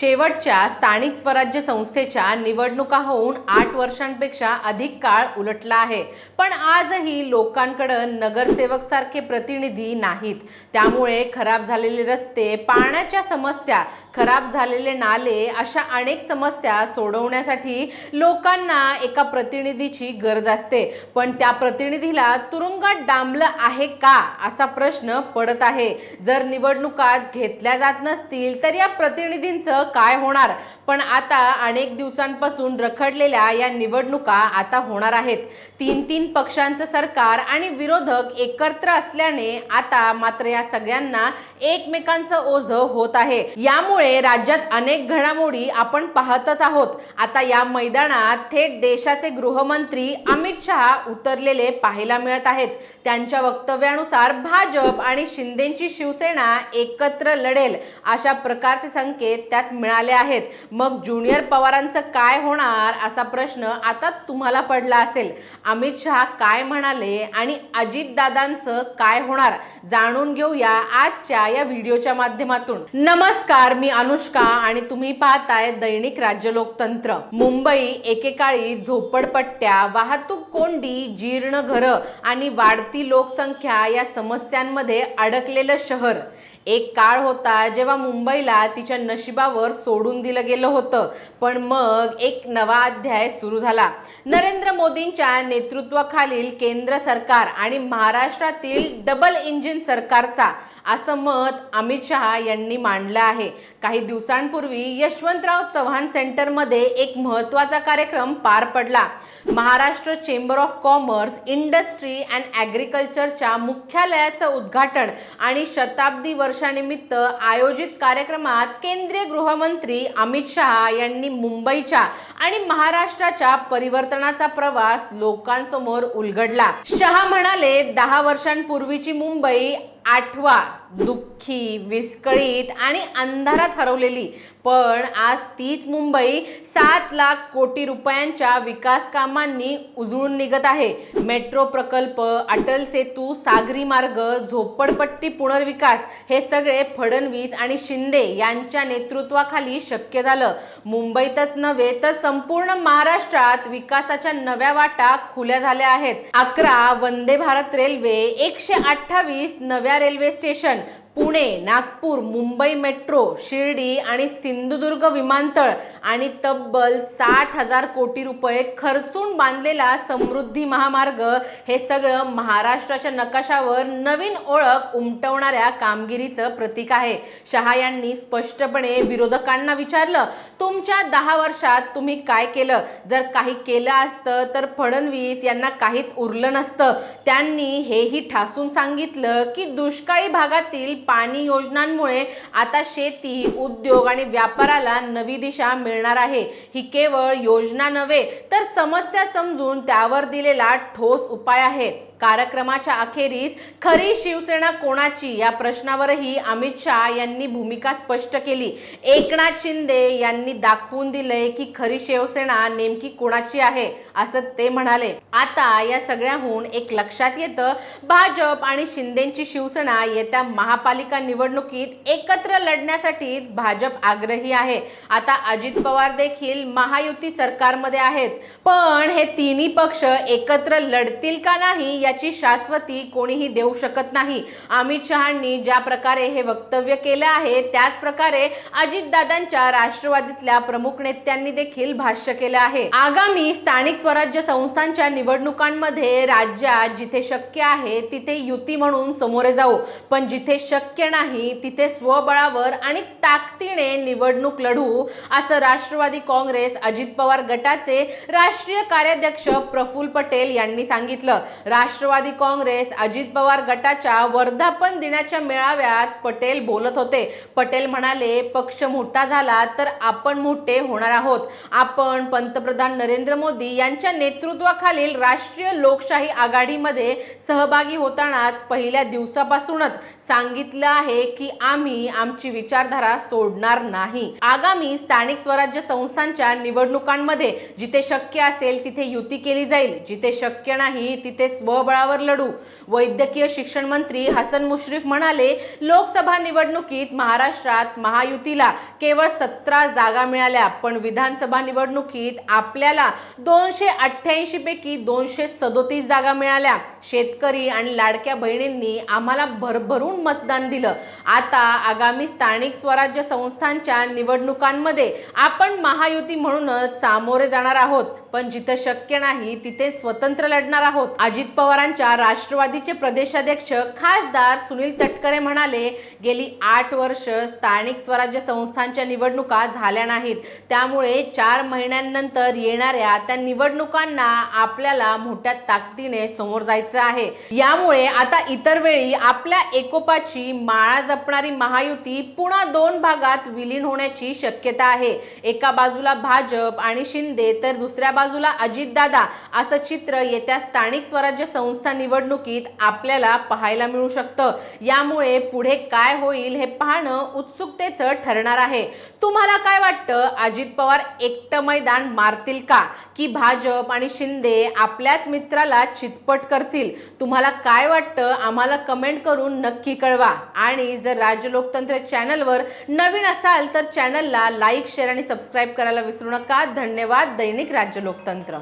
शेवटच्या स्थानिक स्वराज्य संस्थेच्या निवडणुका होऊन आठ वर्षांपेक्षा अधिक काळ उलटला आहे. पण आजही लोकांकडं नगरसेवक सारखे प्रतिनिधी नाहीत. त्यामुळे खराब झालेले रस्ते पाण्याच्या समस्या खराब झालेले नाले अशा अनेक समस्या सोडवण्यासाठी लोकांना एका प्रतिनिधीची गरज असते. पण त्या प्रतिनिधीला तुरुंगात डांबलं आहे का असा प्रश्न पडत आहे. जर निवडणुकाच घेतल्या जात नसतील तर या प्रतिनिधींचं काय होणार? पण आता अनेक दिवसांपासून रखडलेल्या या निवडणुका आता होणार आहेत. तीन तीन पक्षांचं सरकार आणि विरोधक एकत्र असल्याने आता मात्र या सगळ्यांना एकमेकांचं ओझ होत आहे. यामुळे राज्यात अनेक घडामोडी आपण पाहतच आहोत. आता या मैदानात थेट देशाचे गृहमंत्री अमित शहा उतरलेले पाहायला मिळत आहेत. त्यांच्या वक्तव्यानुसार भाजप आणि शिंदेची शिवसेना एकत्र लढेल अशा प्रकारचे संकेत त्यात मिळाले आहेत. मग ज्युनियर पवारांचं काय होणार असा प्रश्न आता तुम्हाला पडला असेल. अमित शहा काय म्हणाले आणि अजितदादांचं काय होणार जाणून घेऊया आजच्या या व्हिडिओच्या माध्यमातून. नमस्कार मी अनुष्का आणि तुम्ही पाहताय दैनिक राज्य लोकतंत्र. मुंबई एकेकाळी झोपडपट्ट्या वाहतूक कोंडी जीर्ण घरं आणि वाढती लोकसंख्या या समस्यांमध्ये अडकलेलं शहर. एक काळ होता जेव्हा मुंबईला तिच्या नशिबावर सोडून दिलं गेलं होतं. पण मग एक नवा अध्याय सुरू झाला. नरेंद्र मोदींच्या नेतृत्वाखालील केंद्र सरकार आणि महाराष्ट्रातील डबल इंजिन सरकारचा असं मत अमित शहा यांनी मांडलं आहे. काही दिवसांपूर्वी यशवंतराव चव्हाण सेंटरमध्ये एक महत्त्वाचा कार्यक्रम पार पडला. Maharashtra chamber of commerce industry and ॲग्रिकल्चरच्या मुख्यालयाचं उद्घाटन आणि शताब्दी वर्षानिमित्त आयोजित कार्यक्रमात केंद्रीय गृह गृहमंत्री अमित शहा यांनी मुंबईच्या आणि महाराष्ट्राच्या परिवर्तनाचा प्रवास लोकांसमोर उलगडला. शहा म्हणाले दहा वर्षांपूर्वीची मुंबई आठवा दुःखी विस्कळीत आणि अंधारात हरवलेली. पण आज तीच मुंबई सात लाख कोटी रुपयांच्या विकास कामांनी उजळून निघत आहे. मेट्रो प्रकल्प अटल सेतू सागरी मार्ग झोपडपट्टी पुनर्विकास हे सगळे फडणवीस आणि शिंदे यांच्या नेतृत्वाखाली शक्य झालं. मुंबईतच नव्हे तर संपूर्ण महाराष्ट्रात विकासाच्या नव्या वाटा खुल्या झाल्या आहेत. अकरा वंदे भारत रेल्वे एकशे अठ्ठावीस नव्या railway station Pune Nagpur Mumbai metro Shirdi आणि सिंधुदुर्ग विमानतळ आणि तब्बल साठ हजार कोटी रुपये खर्चून बांधलेला समृद्धी महामार्ग हे सगळं महाराष्ट्राच्या नकाशावर नवीन ओळख उमटवणाऱ्या कामगिरीचं प्रतीक आहे. शहा यांनी स्पष्टपणे विरोधकांना विचारलं तुमच्या दहा वर्षात तुम्ही काय केलं? जर काही केलं असतं तर फडणवीस यांना काहीच उरलं नसतं. त्यांनी हेही ठासून सांगितलं की दुष्काळी भागातील पाणी योजनांमुळे आता शेती उद्योग आणि व्यापाराला नवी दिशा मिळणार आहे. ही केवळ योजना नव्हे तर समस्या समजून त्यावर दिलेला ठोस उपाय आहे. कार्यक्रमाच्या अखेरीस खरी शिवसेना कोणाची या प्रश्नावरही अमित शहा यांनी भूमिका स्पष्ट केली. एकनाथ शिंदे यांनी दाखवून दिलंय की खरी शिवसेना नेमकी कोणाची आहे असं ते म्हणाले. आता या सगळ्याहून एक लक्षात येतं भाजप आणि शिंदेची शिवसेना येत्या महापालिका निवडणुकीत एकत्र लढण्यासाठीच भाजप आग्रही आहे. आता अजित पवार देखील महायुती सरकारमध्ये आहेत. पण हे तिन्ही पक्ष एकत्र लढतील का नाही याची शाश्वती कोणीही देऊ शकत नाही. अमित शहांनी ज्या प्रकारे हे वक्तव्य केलं आहे त्याच प्रकारे अजितदादांच्या राष्ट्रवादीतल्या प्रमुख नेत्यांनी देखील भाष्य केलं आहे. आगामी स्थानिक स्वराज्य संस्थांच्या निवडणुकांमध्ये राज्यात जिथे शक्य आहे तिथे युती म्हणून समोरे जाऊ. पण जिथे शक्य शक्य नाही तिथे स्वबळावर आणि ताकदीने निवडणूक लढू असं राष्ट्रवादी काँग्रेस अजित पवार गटाचे राष्ट्रीय कार्याध्यक्ष प्रफुल पटेल यांनी सांगितलं. राष्ट्रवादी काँग्रेस अजित पवार गटाच्या वर्धापन दिनाच्या मेळाव्यात पटेल बोलत होते. पटेल म्हणाले पक्ष मोठा झाला तर आपण मोठे होणार आहोत. आपण पंतप्रधान नरेंद्र मोदी यांच्या नेतृत्वाखालील राष्ट्रीय लोकशाही आघाडीमध्ये सहभागी होतानाच पहिल्या दिवसापासूनच सांगितलं आहे की आम्ही आमची विचारधारा सोडणार नाही. आगामी स्थानिक स्वराज्य संस्थांच्या निवडणुकांमध्ये जिथे शक्य असेल तिथे युती केली जाईल. जिथे शक्य नाही तिथे स्वबळावर लढू. वैद्यकीय शिक्षण मंत्री हसन मुश्रीफ म्हणाले लोकसभा निवडणुकीत महाराष्ट्रात महायुतीला केवळ सतरा जागा मिळाल्या पण विधानसभा निवडणुकीत आपल्याला दोनशे अठ्ठ्याऐंशी पैकी दोनशे सदोतीस जागा मिळाल्या. शेतकरी आणि लाडक्या बहिणींनी आम्हाला भरभरून मतदान दिलं. आता आगामी स्थानिक स्वराज्य संस्थांच्या निवडणुकांमध्ये आपण महायुती म्हणूनच सामोरे जाणार आहोत. पण जिथं शक्य नाही तिथे स्वतंत्र लढणार आहोत. अजित पवारांच्या राष्ट्रवादीचे प्रदेशाध्यक्ष खासदार सुनील तटकरे म्हणाले गेली आठ वर्ष स्थानिक स्वराज्य संस्थांच्या निवडणुका झाल्या नाहीत. त्यामुळे चार महिन्यांनंतर येणाऱ्या त्या निवडणुकांना आपल्याला मोठ्या ताकदीने समोर जायचं आहे. यामुळे आता इतर वेळी आपल्या एकोपाची माळा जपणारी महायुती पुन्हा दोन भागात विलीन होण्याची शक्यता आहे. एका बाजूला भाजप आणि शिंदे तर दुसऱ्या बाजूला अजितदादा. असं चित्र येत्या स्थानिक स्वराज्य संस्था निवडणुकीत आपल्याला पाहायला मिळू शकतं. यामुळे पुढे काय होईल हे पाहणं उत्सुकतेचं ठरणार आहे. तुम्हाला काय वाटतं? अजित पवार एकटं मैदान मारतील का? की भाजप आणि शिंदे आपल्याच मित्राला चितपट करतील? तुम्हाला काय वाटतं? आम्हाला कमेंट करून नक्की कळवा. आणि जर राज्य लोकतंत्र चॅनलवर नवीन असाल तर चॅनलला लाईक शेअर आणि सबस्क्राईब करायला विसरू नका. धन्यवाद. दैनिक राज्य लोकतंत्र